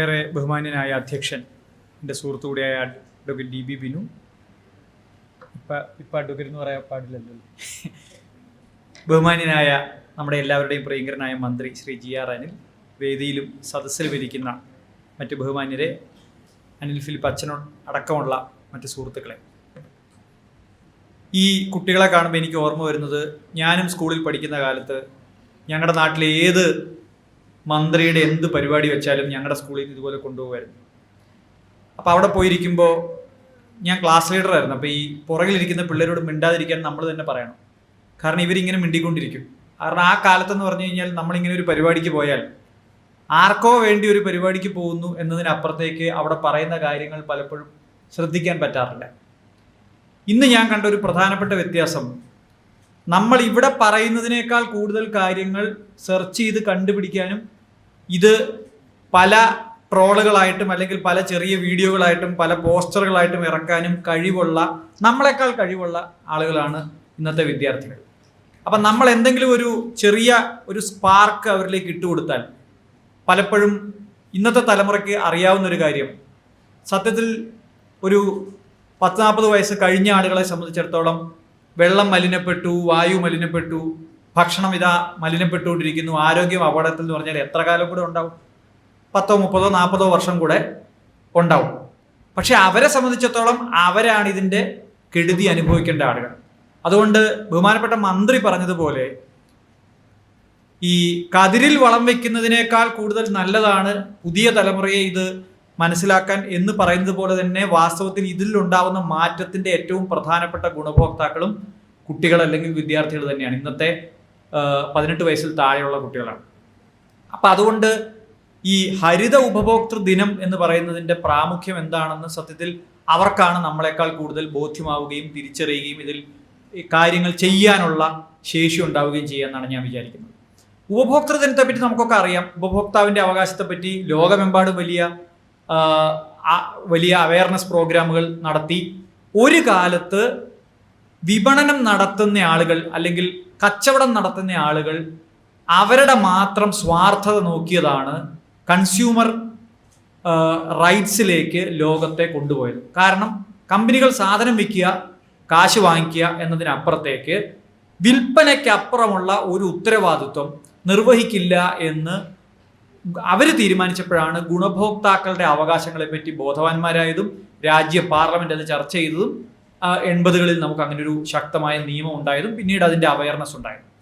ഏറെ ബഹുമാന്യനായ അധ്യക്ഷൻ എന്റെ സുഹൃത്തു കൂടിയായ അഡ്വക്കേറ്റ് ഡി ബി ബിനു. ഇപ്പം ഇപ്പം അഡ്വക്കേറ്റ് എന്ന് പറയാൻ പാടില്ലല്ലോ. ബഹുമാന്യനായ നമ്മുടെ എല്ലാവരുടെയും പ്രിയങ്കരനായ മന്ത്രി ശ്രീ ജി ആർ അനിൽ വേദിയിലും സദസ്സിൽ ഇരിക്കുന്ന മറ്റ് ബഹുമാന്യരെ അനിൽ ഫിലിപ്പ് അച്ഛനോ അടക്കമുള്ള മറ്റ് സുഹൃത്തുക്കളെ. ഈ കുട്ടികളെ കാണുമ്പോൾ എനിക്ക് ഓർമ്മ വരുന്നത് ഞാനും സ്കൂളിൽ പഠിക്കുന്ന കാലത്ത് ഞങ്ങളുടെ നാട്ടിലെ ഏത് മന്ത്രിയുടെ എന്ത് പരിപാടി വെച്ചാലും ഞങ്ങളുടെ സ്കൂളിൽ നിന്ന് ഇതുപോലെ കൊണ്ടുപോകുമായിരുന്നു അപ്പോൾ അവിടെ പോയിരിക്കുമ്പോൾ ഞാൻ ക്ലാസ് ലീഡറായിരുന്നു. അപ്പോൾ ഈ പുറകിലിരിക്കുന്ന പിള്ളേരോട് മിണ്ടാതിരിക്കാൻ നമ്മൾ തന്നെ പറയണം. കാരണം ഇവരിങ്ങനെ മിണ്ടിക്കൊണ്ടിരിക്കും. കാരണം ആ കാലത്തെന്ന് പറഞ്ഞു കഴിഞ്ഞാൽ നമ്മളിങ്ങനെ ഒരു പരിപാടിക്ക് പോയാൽ ആർക്കോ വേണ്ടി ഒരു പരിപാടിക്ക് പോകുന്നു എന്നതിനപ്പുറത്തേക്ക് അവിടെ പറയുന്ന കാര്യങ്ങൾ പലപ്പോഴും ശ്രദ്ധിക്കാൻ പറ്റാറില്ല. ഇന്ന് ഞാൻ കണ്ട ഒരു പ്രധാനപ്പെട്ട വ്യത്യാസം നമ്മൾ ഇവിടെ പറയുന്നതിനേക്കാൾ കൂടുതൽ കാര്യങ്ങൾ സെർച്ച് ചെയ്ത് കണ്ടുപിടിക്കാനും ഇത് പല ട്രോളുകളായിട്ടും അല്ലെങ്കിൽ പല ചെറിയ വീഡിയോകളായിട്ടും പല പോസ്റ്ററുകളായിട്ടും ഇറക്കാനും കഴിവുള്ള നമ്മളെക്കാൾ കഴിവുള്ള ആളുകളാണ് ഇന്നത്തെ വിദ്യാർത്ഥികൾ. അപ്പം നമ്മൾ എന്തെങ്കിലും ഒരു ചെറിയ ഒരു സ്പാർക്ക് അവരിലേക്ക് ഇട്ടുകൊടുത്താൽ പലപ്പോഴും ഇന്നത്തെ തലമുറയ്ക്ക് അറിയാവുന്ന ഒരു കാര്യം. സത്യത്തിൽ ഒരു പത്ത് നാൽപ്പത് വയസ്സ് കഴിഞ്ഞ ആളുകളെ സംബന്ധിച്ചിടത്തോളം വെള്ളം മലിനപ്പെട്ടു വായു മലിനപ്പെട്ടു ഭക്ഷണം ഇതാ മലിനപ്പെട്ടുകൊണ്ടിരിക്കുന്നു. ആരോഗ്യം അപകടത്തിൽ എന്ന് പറഞ്ഞാൽ എത്ര കാലം കൂടെ ഉണ്ടാവും? പത്തോ മുപ്പതോ നാൽപ്പതോ വർഷം കൂടെ ഉണ്ടാവും. പക്ഷെ അവരെ സംബന്ധിച്ചിടത്തോളം അവരാണ് ഇതിന്റെ കെടുതി അനുഭവിക്കേണ്ട ആളുകൾ. അതുകൊണ്ട് ബഹുമാനപ്പെട്ട മന്ത്രി പറഞ്ഞതുപോലെ ഈ കതിരിൽ വളം വെക്കുന്നതിനേക്കാൾ കൂടുതൽ നല്ലതാണ് പുതിയ തലമുറയെ ഇത് മനസ്സിലാക്കാൻ എന്ന് പറയുന്നത് പോലെ തന്നെ വാസ്തവത്തിൽ ഇതിൽ ഇതിലുണ്ടാവുന്ന മാറ്റത്തിന്റെ ഏറ്റവും പ്രധാനപ്പെട്ട ഗുണഭോക്താക്കളും കുട്ടികൾ അല്ലെങ്കിൽ വിദ്യാർത്ഥികൾ തന്നെയാണ്. ഇന്നത്തെ പതിനെട്ട് വയസ്സിൽ താഴെയുള്ള കുട്ടികളാണ്. അപ്പം അതുകൊണ്ട് ഈ ഹരിത ഉപഭോക്തൃ ദിനം എന്ന് പറയുന്നതിന്റെ പ്രാമുഖ്യം എന്താണെന്ന് സത്യത്തിൽ അവർക്കാണ് നമ്മളെക്കാൾ കൂടുതൽ ബോധ്യമാവുകയും തിരിച്ചറിയുകയും ഇതിൽ കാര്യങ്ങൾ ചെയ്യാനുള്ള ശേഷി ഉണ്ടാവുകയും ചെയ്യാന്നാണ് ഞാൻ വിചാരിക്കുന്നത്. ഉപഭോക്തൃ ദിനത്തെ പറ്റി നമുക്കൊക്കെ അറിയാം. ഉപഭോക്താവിന്റെ അവകാശത്തെ പറ്റി ലോകമെമ്പാടും വലിയ വലിയ അവയർനെസ് പ്രോഗ്രാമുകൾ നടത്തി. ഒരു കാലത്ത് വിപണനം നടത്തുന്ന ആളുകൾ അല്ലെങ്കിൽ കച്ചവടം നടത്തുന്ന ആളുകൾ അവരുടെ മാത്രം സ്വാർത്ഥത നോക്കിയതാണ് കൺസ്യൂമർ റൈറ്റ്സിലേക്ക് ലോകത്തെ കൊണ്ടുപോയത്. കാരണം കമ്പനികൾ സാധനം വിൽക്കുക കാശ് വാങ്ങിക്കുക എന്നതിനപ്പുറത്തേക്ക് വിൽപ്പനയ്ക്കപ്പുറമുള്ള ഒരു ഉത്തരവാദിത്വം നിർവഹിക്കില്ല എന്ന് അവർ തീരുമാനിച്ചപ്പോഴാണ് ഗുണഭോക്താക്കളുടെ അവകാശങ്ങളെപ്പറ്റി ബോധവാന്മാരായതും രാജ്യ പാർലമെന്റ് അത് ചർച്ച ചെയ്തതും എൺപതുകളിൽ നമുക്ക് അങ്ങനെ ഒരു ശക്തമായ നിയമം ഉണ്ടായതും പിന്നീട് അതിന്റെ അവയർനെസ് ഉണ്ടായതും.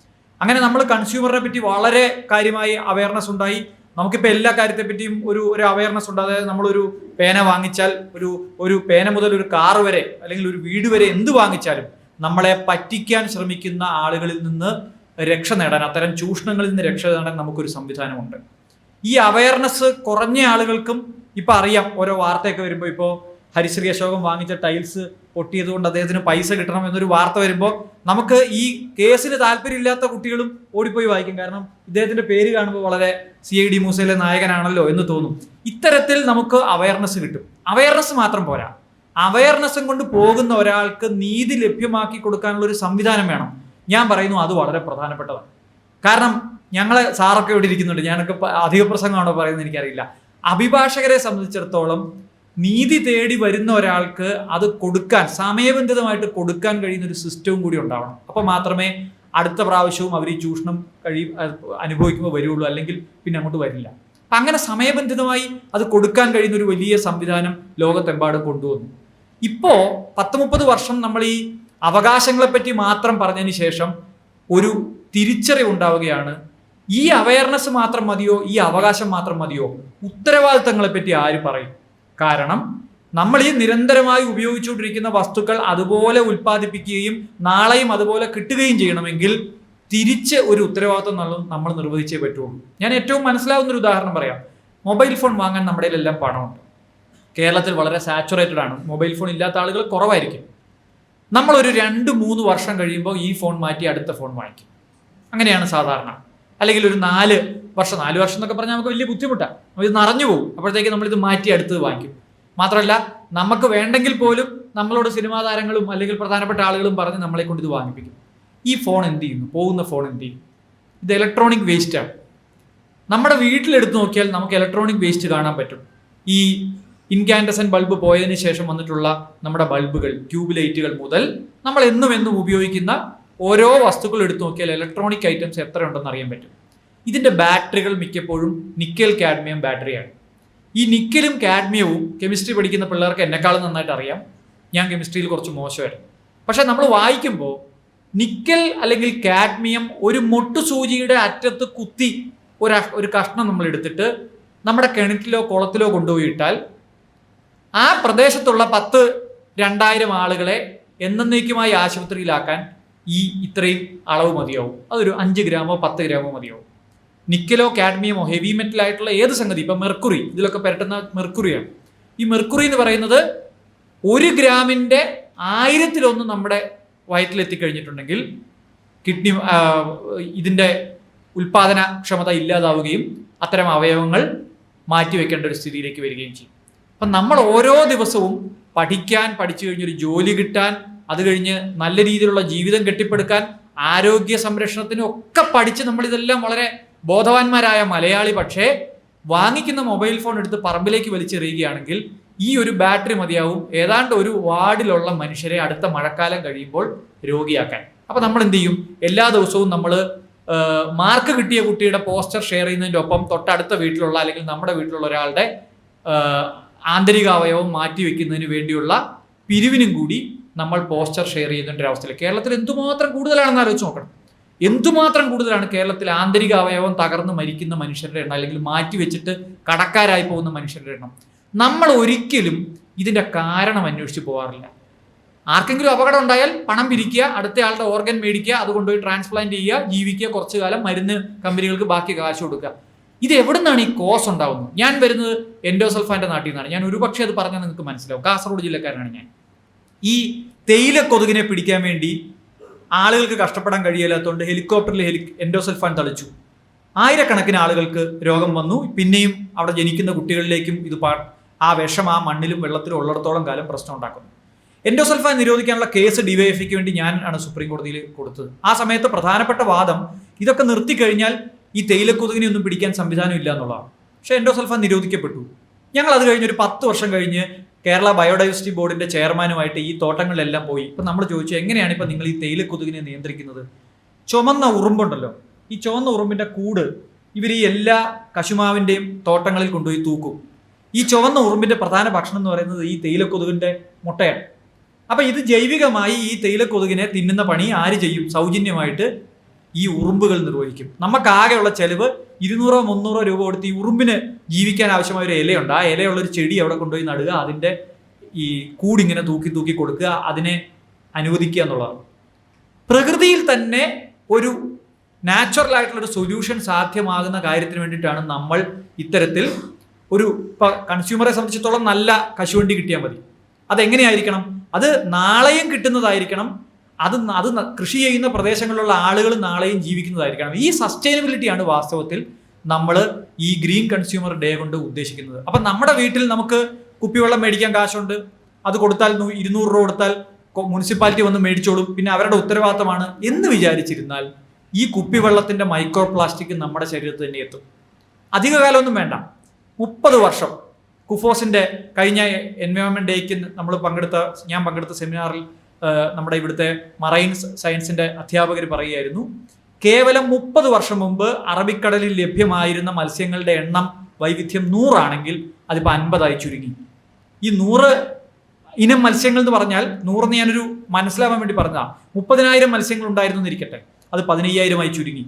അങ്ങനെ നമ്മൾ കൺസ്യൂമറിനെ പറ്റി വളരെ കാര്യമായി അവയർനെസ് ഉണ്ടായി. നമുക്കിപ്പോൾ എല്ലാ കാര്യത്തെ പറ്റിയും ഒരു ഒരു അവയർനെസ് ഉണ്ട്. അതായത് നമ്മളൊരു പേന വാങ്ങിച്ചാൽ ഒരു ഒരു പേന മുതൽ ഒരു കാർ വരെ അല്ലെങ്കിൽ ഒരു വീട് വരെ എന്ത് വാങ്ങിച്ചാലും നമ്മളെ പറ്റിക്കാൻ ശ്രമിക്കുന്ന ആളുകളിൽ നിന്ന് രക്ഷ നേടാൻ അത്തരം ചൂഷണങ്ങളിൽ നിന്ന് രക്ഷ നേടാൻ നമുക്കൊരു സംവിധാനമുണ്ട്. ഈ അവയർനെസ് കുറഞ്ഞ ആളുകൾക്കും ഇപ്പം അറിയാം. ഓരോ വാർത്തയൊക്കെ വരുമ്പോൾ ഇപ്പോൾ ഹരിശ്രീ അശോകം വാങ്ങിച്ച ടൈൽസ് പൊട്ടിയത് കൊണ്ട് അദ്ദേഹത്തിന് പൈസ കിട്ടണം എന്നൊരു വാർത്ത വരുമ്പോൾ നമുക്ക് ഈ കേസിന് താല്പര്യമില്ലാത്ത കുട്ടികളും ഓടിപ്പോയി വായിക്കും. കാരണം ഇദ്ദേഹത്തിന്റെ പേര് കാണുമ്പോൾ വളരെ സി ഐ ഡി മൂസയിലെ നായകനാണല്ലോ എന്ന് തോന്നും. ഇത്തരത്തിൽ നമുക്ക് അവയർനെസ് കിട്ടും. അവയർനെസ് മാത്രം പോരാ. അവയർനെസ്സും കൊണ്ട് പോകുന്ന ഒരാൾക്ക് നീതി ലഭ്യമാക്കി കൊടുക്കാനുള്ള ഒരു സംവിധാനം വേണം. ഞാൻ പറയുന്നു അത് വളരെ പ്രധാനപ്പെട്ടതാണ്. കാരണം ഞങ്ങളെ സാറൊക്കെ ഇവിടെ ഇരിക്കുന്നുണ്ട്. ഞാനൊക്കെ അധിക പ്രസംഗമാണോ പറയുന്നത് എനിക്കറിയില്ല. അഭിഭാഷകരെ സംബന്ധിച്ചിടത്തോളം നീതി തേടി വരുന്ന ഒരാൾക്ക് അത് കൊടുക്കാൻ സമയബന്ധിതമായിട്ട് കൊടുക്കാൻ കഴിയുന്ന ഒരു സിസ്റ്റവും കൂടി ഉണ്ടാവണം. അപ്പോൾ മാത്രമേ അടുത്ത പ്രാവശ്യവും അവർ ഈ ചൂഷണം കഴി അനുഭവിക്കുമ്പോൾ വരുള്ളൂ അല്ലെങ്കിൽ പിന്നെ അങ്ങോട്ട് വരില്ല. അങ്ങനെ സമയബന്ധിതമായി അത് കൊടുക്കാൻ കഴിയുന്ന ഒരു വലിയ സംവിധാനം ലോകത്തെമ്പാടും കൊണ്ടുവന്നു. ഇപ്പോ പത്ത് മുപ്പത് വർഷം നമ്മൾ ഈ അവകാശങ്ങളെപ്പറ്റി മാത്രം പറഞ്ഞതിന് ശേഷം ഒരു തിരിച്ചറിവ് ഉണ്ടാവുകയാണ്. ഈ അവയർനെസ് മാത്രം മതിയോ? ഈ അവകാശം മാത്രം മതിയോ? ഉത്തരവാദിത്തങ്ങളെപ്പറ്റി ആര് പറയും? കാരണം നമ്മൾ ഈ നിരന്തരമായി ഉപയോഗിച്ചുകൊണ്ടിരിക്കുന്ന വസ്തുക്കൾ അതുപോലെ ഉൽപ്പാദിപ്പിക്കുകയും നാളെയും അതുപോലെ കിട്ടുകയും ചെയ്യണമെങ്കിൽ തിരിച്ച് ഒരു ഉത്തരവാദിത്വം നമ്മൾ- നിർവഹിച്ചേ പറ്റുള്ളൂ. ഞാൻ ഏറ്റവും മനസ്സിലാവുന്ന ഒരു ഉദാഹരണം പറയാം. മൊബൈൽ ഫോൺ വാങ്ങാൻ നമ്മുടെ എല്ലാം പണമുണ്ട്. കേരളത്തിൽ വളരെ സാച്ചുറേറ്റഡ് ആണ്. മൊബൈൽ ഫോൺ ഇല്ലാത്ത ആളുകൾ കുറവായിരിക്കും. നമ്മളൊരു രണ്ട് മൂന്ന് വർഷം കഴിയുമ്പോൾ ഈ ഫോൺ മാറ്റി അടുത്ത ഫോൺ വാങ്ങിക്കും. അങ്ങനെയാണ് സാധാരണ. അല്ലെങ്കിൽ ഒരു നാല് വർഷം നാല് വർഷം എന്നൊക്കെ പറഞ്ഞാൽ നമുക്ക് വലിയ ബുദ്ധിമുട്ടാണ് നമ്മൾ ഇത് നിറഞ്ഞു പോകും. അപ്പോഴത്തേക്ക് നമ്മളിത് മാറ്റി അടുത്തത് വാങ്ങിക്കും മാത്രമല്ല നമുക്ക് വേണ്ടെങ്കിൽ പോലും നമ്മളോട് സിനിമാ താരങ്ങളും അല്ലെങ്കിൽ പ്രധാനപ്പെട്ട ആളുകളും പറഞ്ഞ് നമ്മളെ കൊണ്ട് ഇത് വാങ്ങിപ്പിക്കും. ഈ ഫോൺ എന്ത് ചെയ്യുന്നു? പോകുന്ന ഫോൺ എന്ത് ചെയ്യും? ഇത് ഇലക്ട്രോണിക് വേസ്റ്റാണ് നമ്മുടെ വീട്ടിലെടുത്ത് നോക്കിയാൽ നമുക്ക് ഇലക്ട്രോണിക് വേസ്റ്റ് കാണാൻ പറ്റും. ഈ ഇൻകാൻഡസൻ ബൾബ് പോയതിനു ശേഷം വന്നിട്ടുള്ള നമ്മുടെ ബൾബുകൾ ട്യൂബ് ലൈറ്റുകൾ മുതൽ നമ്മൾ എന്നും എന്നും ഉപയോഗിക്കുന്ന ഓരോ വസ്തുക്കൾ എടുത്തു നോക്കിയാൽ ഇലക്ട്രോണിക് ഐറ്റംസ് എത്ര ഉണ്ടെന്ന് അറിയാൻ പറ്റും. ഇതിന്റെ ബാറ്ററികൾ മിക്കപ്പോഴും നിക്കൽ കാഡ്മിയം ബാറ്ററിയാണ് ഈ നിക്കലും കാഡ്മിയവും കെമിസ്ട്രി പഠിക്കുന്ന പിള്ളേർക്ക് എന്നെക്കാളും നന്നായിട്ട് അറിയാം. ഞാൻ കെമിസ്ട്രിയിൽ കുറച്ച് മോശമായിരുന്നു. പക്ഷെ നമ്മൾ വായിക്കുമ്പോൾ നിക്കൽ അല്ലെങ്കിൽ കാഡ്മിയം ഒരു മൊട്ടുസൂചിയുടെ അറ്റത്ത് കുത്തി ഒരു ഒരു കഷ്ണം നമ്മൾ എടുത്തിട്ട് നമ്മുടെ കിണറ്റിലോ കുളത്തിലോ കൊണ്ടുപോയി ഇട്ടാൽ ആ പ്രദേശത്തുള്ള പത്ത് രണ്ടായിരം ആളുകളെ എന്നേക്കുമായി ആശുപത്രിയിലാക്കാൻ ഈ ഇത്രയും അളവ് മതിയാവും. അതൊരു അഞ്ച് ഗ്രാമോ പത്ത് ഗ്രാമോ മതിയാവും. നിക്കലോ കാഡ്മിയമോ ഹെവി മെറ്റൽ ആയിട്ടുള്ള ഏത് സംഗതി? ഇപ്പം മെർക്കുറി ഇതിലൊക്കെ പരട്ടുന്ന മെർക്കുറിയാണ്. ഈ മെർക്കുറി എന്ന് പറയുന്നത് ഒരു ഗ്രാമിന്റെ ആയിരത്തിലൊന്ന് നമ്മുടെ വയറ്റിലെത്തിക്കഴിഞ്ഞിട്ടുണ്ടെങ്കിൽ കിഡ്നി ഇതിന്റെ ഉൽപാദനക്ഷമത ഇല്ലാതാവുകയും അത്തരം അവയവങ്ങൾ മാറ്റിവെക്കേണ്ട ഒരു സ്ഥിതിയിലേക്ക് വരികയും ചെയ്യും. അപ്പം നമ്മൾ ഓരോ ദിവസവും പഠിക്കാൻ പഠിച്ചു കഴിഞ്ഞൊരു ജോലി കിട്ടാൻ അത് കഴിഞ്ഞ് നല്ല രീതിയിലുള്ള ജീവിതം കെട്ടിപ്പടുക്കാൻ ആരോഗ്യ സംരക്ഷണത്തിനും ഒക്കെ പഠിച്ച് നമ്മളിതെല്ലാം വളരെ ബോധവാന്മാരായ മലയാളി പക്ഷേ വാങ്ങിക്കുന്ന മൊബൈൽ ഫോൺ എടുത്ത് പറമ്പിലേക്ക് വലിച്ചെറിയുകയാണെങ്കിൽ ഈ ഒരു ബാറ്ററി മതിയാവും. ഏതാണ്ട് ഒരു വാർഡിലുള്ള മനുഷ്യരെ അടുത്ത മഴക്കാലം കഴിയുമ്പോൾ രോഗിയാക്കാൻ. അപ്പൊ നമ്മൾ എന്ത് ചെയ്യും? എല്ലാ ദിവസവും നമ്മൾ മാർക്ക് കിട്ടിയ കുട്ടിയുടെ പോസ്റ്റർ ഷെയർ ചെയ്യുന്നതിന്റെ ഒപ്പം തൊട്ടടുത്ത വീട്ടിലുള്ള അല്ലെങ്കിൽ നമ്മുടെ വീട്ടിലുള്ള ഒരാളുടെ ആന്തരികാവയവം ആന്തരിക മാറ്റി വെക്കുന്നതിന് വേണ്ടിയുള്ള പിരിവിനും കൂടി നമ്മൾ പോസ്റ്റർ ഷെയർ ചെയ്യുന്ന ഒരു അവസ്ഥയിൽ കേരളത്തിൽ എന്തുമാത്രം കൂടുതലാണെന്ന് ആലോചിച്ച് നോക്കണം. എന്തുമാത്രം കൂടുതലാണ് കേരളത്തിൽ ആന്തരിക അവയവം തകർന്ന് മരിക്കുന്ന മനുഷ്യരുടെ എണ്ണം അല്ലെങ്കിൽ മാറ്റിവെച്ചിട്ട് കടക്കാരായി പോകുന്ന മനുഷ്യരുടെ എണ്ണം? നമ്മൾ ഒരിക്കലും ഇതിന്റെ കാരണം അന്വേഷിച്ച് പോകാറില്ല ആർക്കെങ്കിലും അപകടം ഉണ്ടായാൽ പണം പിരിക്കുക അടുത്ത ആളുടെ ഓർഗൻ മേടിക്കുക അത് കൊണ്ടുപോയി ട്രാൻസ്പ്ലാന്റ് ചെയ്യുക ജീവിക്കുക കുറച്ചു കാലം മരുന്ന് കമ്പനികൾക്ക് ബാക്കി കാശ് കൊടുക്കുക. ഇത് എവിടെ നിന്നാണ് ഈ കോസ് ഉണ്ടാവുന്നത്? ഞാൻ വരുന്നത് എൻഡോസൽഫാന്റെ നാട്ടിൽ നിന്നാണ്. ഞാൻ ഒരുപക്ഷെ അത് പറഞ്ഞാൽ നിങ്ങൾക്ക് മനസ്സിലാവും. കാസർഗോഡ് ജില്ലക്കാരനാണ് ഞാൻ. ഈ തേയില കൊതുകിനെ പിടിക്കാൻ വേണ്ടി ആളുകൾക്ക് കഷ്ടപ്പെടാൻ കഴിയില്ലാത്തതുകൊണ്ട് ഹെലികോപ്റ്ററിൽ ഹെലി എൻഡോസൽഫാൻ തളിച്ചു. ആയിരക്കണക്കിന് ആളുകൾക്ക് രോഗം വന്നു. പിന്നെയും അവിടെ ജനിക്കുന്ന കുട്ടികളിലേക്കും ഇത് പാ- ആ വിഷം ആ മണ്ണിലും വെള്ളത്തിലും ഉള്ളിടത്തോളം കാലം പ്രശ്നം ഉണ്ടാക്കുന്നു. എൻഡോസൽഫാൻ നിരോധിക്കാനുള്ള കേസ് ഡിവൈഎഫ്ഐക്ക് വേണ്ടി ഞാൻ ആണ് സുപ്രീം കോടതിയിൽ കൊടുത്തത്. ആ സമയത്ത് പ്രധാനപ്പെട്ട വാദം ഇതൊക്കെ നിർത്തി കഴിഞ്ഞാൽ ഈ തേയിലക്കൊതുകിനെ ഒന്നും പിടിക്കാൻ സംവിധാനം ഇല്ല എന്നുള്ളതാണ്. പക്ഷേ എൻഡോസൽഫാൻ നിരോധിക്കപ്പെട്ടു. ഞങ്ങൾ അത് കഴിഞ്ഞ് ഒരു പത്ത് വർഷം കഴിഞ്ഞ് കേരള ബയോഡൈവേഴ്സിറ്റി ബോർഡിന്റെ ചെയർമാനുമായിട്ട് ഈ തോട്ടങ്ങളിലെല്ലാം പോയി. ഇപ്പം നമ്മൾ ചോദിച്ചു എങ്ങനെയാണ് ഇപ്പം നിങ്ങൾ ഈ തേയില കൊതുകിനെ നിയന്ത്രിക്കുന്നത്? ചുമന്ന ഉറുമ്പുണ്ടല്ലോ. ഈ ചുവന്ന ഉറുമ്പിന്റെ കൂട് ഇവർ ഈ എല്ലാ കശുമാവിന്റെയും തോട്ടങ്ങളിൽ കൊണ്ടുപോയി തൂക്കും. ഈ ചുവന്ന ഉറുമ്പിന്റെ പ്രധാന ഭക്ഷണം എന്ന് പറയുന്നത് ഈ തേയില കൊതുകിന്റെ മുട്ടയാണ്. അപ്പൊ ഇത് ജൈവികമായി ഈ തേയില കൊതുകിനെ തിന്നുന്ന പണി ആര് ചെയ്യും? സൗജന്യമായിട്ട് ഈ ഉറുമ്പുകൾ നിർവഹിക്കും. നമുക്കാകെയുള്ള ചെലവ് ഇരുന്നൂറോ മുന്നൂറോ രൂപ കൊടുത്ത് ഈ ഉറുമ്പിന് ജീവിക്കാൻ ആവശ്യമായ ഒരു ഇലയുണ്ട്. ആ ഇലയുള്ള ഒരു ചെടി അവിടെ കൊണ്ടുപോയി നടുക അതിന്റെ ഈ കൂടിങ്ങനെ തൂക്കി തൂക്കി കൊടുക്കുക അതിനെ അനുവദിക്കുക എന്നുള്ളതാണ്. പ്രകൃതിയിൽ തന്നെ ഒരു നാച്ചുറൽ ആയിട്ടുള്ള ഒരു സൊല്യൂഷൻ സാധ്യമാകുന്ന കാര്യത്തിന് വേണ്ടിയിട്ടാണ് നമ്മൾ ഇത്തരത്തിൽ ഒരു കൺസ്യൂമറെ സംബന്ധിച്ചിടത്തോളം നല്ല കശുവണ്ടി കിട്ടിയാൽ മതി. അതെങ്ങനെയായിരിക്കണം? അത് നാളെയും കിട്ടുന്നതായിരിക്കണം അത് അത് കൃഷി ചെയ്യുന്ന പ്രദേശങ്ങളിലുള്ള ആളുകൾ നാളെയും ജീവിക്കുന്നതായിരിക്കണം. ഈ സസ്റ്റൈനബിലിറ്റിയാണ് വാസ്തവത്തിൽ നമ്മൾ ഈ ഗ്രീൻ കൺസ്യൂമർ ഡേ കൊണ്ട് ഉദ്ദേശിക്കുന്നത്. അപ്പം നമ്മുടെ വീട്ടിൽ നമുക്ക് കുപ്പിവെള്ളം മേടിക്കാൻ കാശുണ്ട്. അത് കൊടുത്താൽ ഇരുന്നൂറ് രൂപ കൊടുത്താൽ മുനിസിപ്പാലിറ്റി വന്ന് മേടിച്ചോളും. പിന്നെ അവരുടെ ഉത്തരവാദിത്തമാണ് എന്ന് വിചാരിച്ചിരുന്നാൽ ഈ കുപ്പിവെള്ളത്തിന്റെ മൈക്രോ പ്ലാസ്റ്റിക് നമ്മുടെ ശരീരത്തിൽ തന്നെ എത്തും. അധിക കാലമൊന്നും വേണ്ട. മുപ്പത് വർഷം. കുഫോസിന്റെ കഴിഞ്ഞ എൻവയോൺമെന്റ് ഡേക്ക് നമ്മൾ പങ്കെടുത്ത ഞാൻ പങ്കെടുത്ത സെമിനാറിൽ നമ്മുടെ ഇവിടുത്തെ മറൈൻ സയൻസിന്റെ അധ്യാപകർ പറയുകയായിരുന്നു കേവലം മുപ്പത് വർഷം മുമ്പ് അറബിക്കടലിൽ ലഭ്യമായിരുന്ന മത്സ്യങ്ങളുടെ എണ്ണം വൈവിധ്യം നൂറാണെങ്കിൽ അതിപ്പോൾ അൻപതായി ചുരുങ്ങി. ഈ നൂറ് ഇനം മത്സ്യങ്ങൾ എന്ന് പറഞ്ഞാൽ നൂറെന്ന് ഞാനൊരു മനസ്സിലാവാൻ വേണ്ടി പറഞ്ഞതാ മുപ്പതിനായിരം മത്സ്യങ്ങൾ ഉണ്ടായിരുന്നു എന്നിരിക്കട്ടെ അത് പതിനയ്യായിരമായി ചുരുങ്ങി.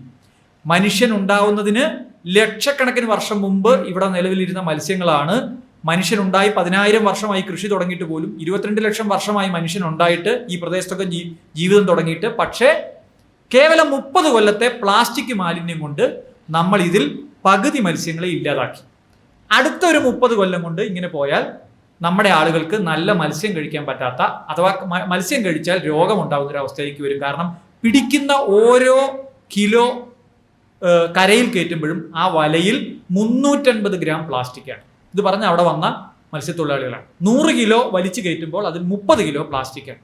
മനുഷ്യൻ ഉണ്ടാവുന്നതിന് ലക്ഷക്കണക്കിന് വർഷം മുമ്പ് ഇവിടെ നിലവിലിരുന്ന മത്സ്യങ്ങളാണ് മനുഷ്യനുണ്ടായി പതിനായിരം വർഷമായി കൃഷി തുടങ്ങിയിട്ട് പോലും ഇരുപത്തിരണ്ട് ലക്ഷം വർഷമായി മനുഷ്യൻ ഉണ്ടായിട്ട് ഈ പ്രദേശത്തൊക്കെ ജീവിതം തുടങ്ങിയിട്ട്. പക്ഷേ കേവലം മുപ്പത് കൊല്ലത്തെ പ്ലാസ്റ്റിക് മാലിന്യം കൊണ്ട് നമ്മൾ ഇതിൽ പകുതി മത്സ്യങ്ങളെ ഇല്ലാതാക്കി. അടുത്ത ഒരു മുപ്പത് കൊല്ലം കൊണ്ട് ഇങ്ങനെ പോയാൽ നമ്മുടെ ആളുകൾക്ക് നല്ല മത്സ്യം കഴിക്കാൻ പറ്റാത്ത അഥവാ മത്സ്യം കഴിച്ചാൽ രോഗം ഉണ്ടാകുന്ന ഒരു അവസ്ഥയിലേക്ക് വരും. കാരണം പിടിക്കുന്ന ഓരോ കിലോ കരയിൽ കയറ്റുമ്പോഴും ആ വലയിൽ മുന്നൂറ്റൻപത് ഗ്രാം പ്ലാസ്റ്റിക്കാണ്. ഇത് പറഞ്ഞ അവിടെ വന്ന മത്സ്യത്തൊഴിലാളികളാണ്. നൂറ് കിലോ വലിച്ചു കയറ്റുമ്പോൾ അതിൽ മുപ്പത് കിലോ പ്ലാസ്റ്റിക് ആണ്.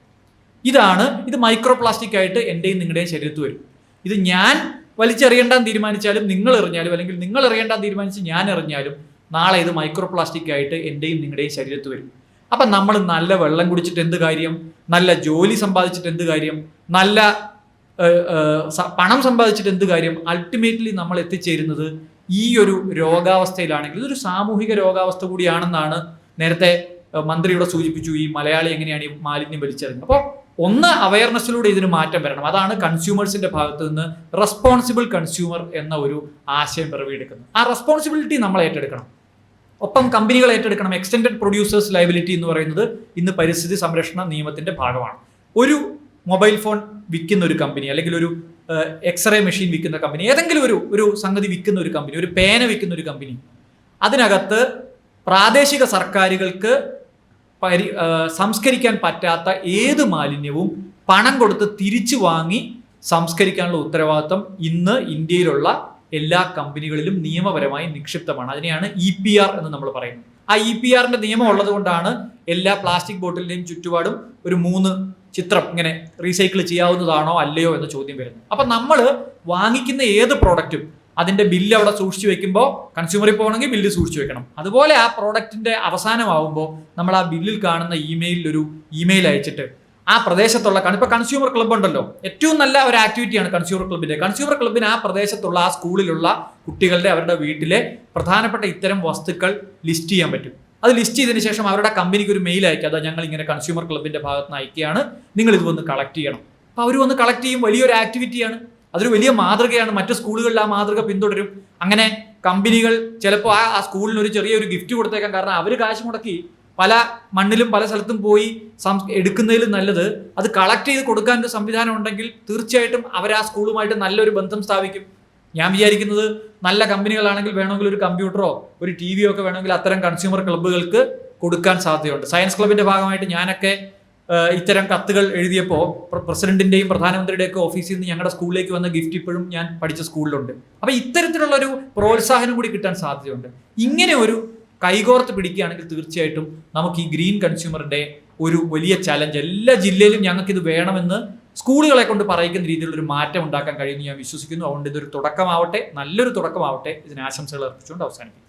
ഇതാണ് ഇത് മൈക്രോ പ്ലാസ്റ്റിക് ആയിട്ട് എന്റെയും നിങ്ങളുടെയും ശരീരത്ത് വരും. ഇത് ഞാൻ വലിച്ചെറിയണ്ടാന്ന് തീരുമാനിച്ചാലും നിങ്ങൾ എറിഞ്ഞാലും അല്ലെങ്കിൽ നിങ്ങൾ എറിയണ്ടാന്ന് തീരുമാനിച്ച് ഞാൻ എറിഞ്ഞാലും നാളെ ഇത് മൈക്രോ പ്ലാസ്റ്റിക് ആയിട്ട് എന്റെയും നിങ്ങളുടെയും ശരീരത്ത് വരും. അപ്പം നമ്മൾ നല്ല വെള്ളം കുടിച്ചിട്ട് എന്ത് കാര്യം? നല്ല ജോലി സമ്പാദിച്ചിട്ട് എന്ത് കാര്യം? നല്ല പണം സമ്പാദിച്ചിട്ട് എന്ത് കാര്യം? അൾട്ടിമേറ്റ്ലി നമ്മൾ എത്തിച്ചേരുന്നത് ഈ ഒരു രോഗാവസ്ഥയിലാണെങ്കിൽ ഇതൊരു സാമൂഹിക രോഗാവസ്ഥ കൂടിയാണെന്നാണ് നേരത്തെ മന്ത്രി മന്ത്രിയുടെ സൂചിപ്പിച്ചു ഈ മലയാളി എങ്ങനെയാണ് ഈ മാലിന്യം വലിച്ചെറിഞ്ഞത് അപ്പോൾ ഒന്ന് അവയർനെസ്സിലൂടെ ഇതിന് മാറ്റം വരണം. അതാണ് കൺസ്യൂമേഴ്സിന്റെ ഭാഗത്തു നിന്ന് റെസ്പോൺസിബിൾ കൺസ്യൂമർ എന്ന ഒരു ആശയം പിറവിയെടുക്കുന്നത്. ആ റെസ്പോൺസിബിലിറ്റി നമ്മൾ ഏറ്റെടുക്കണം. ഒപ്പം കമ്പനികൾ ഏറ്റെടുക്കണം. എക്സ്റ്റൻഡഡ് പ്രൊഡ്യൂസേഴ്സ് ലൈബിലിറ്റി എന്ന് പറയുന്നത് ഇന്ന് പരിസ്ഥിതി സംരക്ഷണ നിയമത്തിന്റെ ഭാഗമാണ്. ഒരു മൊബൈൽ ഫോൺ വിൽക്കുന്ന ഒരു കമ്പനി അല്ലെങ്കിൽ ഒരു എക്സ്റേ മെഷീൻ വിൽക്കുന്ന കമ്പനി ഏതെങ്കിലും ഒരു ഒരു സംഗതി വിൽക്കുന്ന ഒരു കമ്പനി ഒരു പേന വിൽക്കുന്ന ഒരു കമ്പനി അതിനകത്ത് പ്രാദേശിക സർക്കാരുകൾക്ക് പരി സംസ്കരിക്കാൻ പറ്റാത്ത ഏത് മാലിന്യവും പണം കൊടുത്ത് തിരിച്ചു വാങ്ങി സംസ്കരിക്കാനുള്ള ഉത്തരവാദിത്വം ഇന്ന് ഇന്ത്യയിലുള്ള എല്ലാ കമ്പനികളിലും നിയമപരമായി നിക്ഷിപ്തമാണ്. അതിനെയാണ് ഇ പി ആർ എന്ന് നമ്മൾ പറയുന്നത്. ആ ഇ പി ആറിന്റെ നിയമം ഉള്ളത് കൊണ്ടാണ് എല്ലാ പ്ലാസ്റ്റിക് ബോട്ടിലിന്റെയും ചുറ്റുപാടും ഒരു മൂന്ന് ചിത്രം ഇങ്ങനെ റീസൈക്കിൾ ചെയ്യാവുന്നതാണോ അല്ലയോ എന്ന ചോദ്യം വരുന്നു. അപ്പൊ നമ്മൾ വാങ്ങിക്കുന്ന ഏത് പ്രോഡക്റ്റും അതിന്റെ ബില്ല് അവിടെ സൂക്ഷിച്ചു വെക്കുമ്പോൾ കൺസ്യൂമറിൽ പോകണമെങ്കിൽ ബില്ല് സൂക്ഷിച്ചു വെക്കണം. അതുപോലെ ആ പ്രോഡക്റ്റിന്റെ അവസാനമാകുമ്പോൾ നമ്മൾ ആ ബില്ലിൽ കാണുന്ന ഇമെയിലിൽ ഒരു ഇമെയിൽ അയച്ചിട്ട് ആ പ്രദേശത്തുള്ള ഇപ്പോൾ ഇപ്പൊ കൺസ്യൂമർ ക്ലബ്ബ് ഉണ്ടല്ലോ. ഏറ്റവും നല്ല ഒരു ആക്ടിവിറ്റിയാണ് കൺസ്യൂമർ ക്ലബിന്റെ കൺസ്യൂമർ ക്ലബിന് ആ പ്രദേശത്തുള്ള ആ സ്കൂളിലുള്ള കുട്ടികളുടെ അവരുടെ വീട്ടിലെ പ്രധാനപ്പെട്ട ഇത്തരം വസ്തുക്കൾ ലിസ്റ്റ് ചെയ്യാൻ പറ്റും. അത് ലിസ്റ്റ് ചെയ്തതിന് ശേഷം അവരുടെ കമ്പനിക്ക് ഒരു മെയിൽ അയക്കുക. അതാ ഞങ്ങൾ ഇങ്ങനെ കൺസ്യൂമർ ക്ലബിന്റെ ഭാഗത്ത് നിന്ന് അയക്കുകയാണ്. നിങ്ങൾ ഇത് വന്ന് കളക്ട് ചെയ്യണം. അപ്പൊ അവർ വന്ന് കളക്ട് ചെയ്യും. വലിയൊരു ആക്ടിവിറ്റിയാണ് അതൊരു വലിയ മാതൃകയാണ്. മറ്റു സ്കൂളുകളിൽ ആ മാതൃക പിന്തുടരും. അങ്ങനെ കമ്പനികൾ ചിലപ്പോൾ ആ ആ സ്കൂളിന് ഒരു ചെറിയൊരു ഗിഫ്റ്റ് കൊടുത്തേക്കാം. കാരണം അവർ കാശ് മുടക്കി പല മണ്ണിലും പല സ്ഥലത്തും പോയി സം- എടുക്കുന്നതിലും നല്ലത്. അത് കളക്ട് ചെയ്ത് കൊടുക്കാൻ ഒരു സംവിധാനം ഉണ്ടെങ്കിൽ തീർച്ചയായിട്ടും അവർ ആ സ്കൂളുമായിട്ട് നല്ലൊരു ബന്ധം സ്ഥാപിക്കും. ഞാൻ വിചാരിക്കുന്നത് നല്ല കമ്പനികളാണെങ്കിൽ വേണമെങ്കിൽ ഒരു കമ്പ്യൂട്ടറോ ഒരു ടി വിയോ ഒക്കെ വേണമെങ്കിൽ അത്തരം കൺസ്യൂമർ ക്ലബ്ബുകൾക്ക് കൊടുക്കാൻ സാധ്യതയുണ്ട്. സയൻസ് ക്ലബിന്റെ ഭാഗമായിട്ട് ഞാനൊക്കെ ഇത്തരം കത്തുകൾ എഴുതിയപ്പോൾ പ്രസിഡന്റിന്റെയും പ്രധാനമന്ത്രിയുടെയൊക്കെ ഓഫീസിൽ നിന്ന് ഞങ്ങളുടെ സ്കൂളിലേക്ക് വന്ന ഗിഫ്റ്റ് ഇപ്പോഴും ഞാൻ പഠിച്ച സ്കൂളിലുണ്ട്. അപ്പൊ ഇത്തരത്തിലുള്ള ഒരു പ്രോത്സാഹനം കൂടി കിട്ടാൻ സാധ്യതയുണ്ട്. ഇങ്ങനെ ഒരു കൈകോർത്ത് പിടിക്കുകയാണെങ്കിൽ തീർച്ചയായിട്ടും നമുക്ക് ഈ ഗ്രീൻ കൺസ്യൂമറിന്റെ ഒരു വലിയ ചലഞ്ച് എല്ലാ ജില്ലയിലും ഞങ്ങൾക്ക് ഇത് വേണമെന്ന് സ്കൂളുകളെ കൊണ്ട് പറയിക്കുന്ന രീതിയിലുള്ള ഒരു മാറ്റം ഉണ്ടാക്കാൻ കഴിയുമെന്ന് ഞാൻ വിശ്വസിക്കുന്നു. അതുകൊണ്ട് ഇതൊരു തുടക്കമാവട്ടെ നല്ലൊരു തുടക്കമാവട്ടെ. ഇതിന് ആശംസകൾ അർപ്പിച്ചുകൊണ്ട് അവസാനിപ്പിക്കും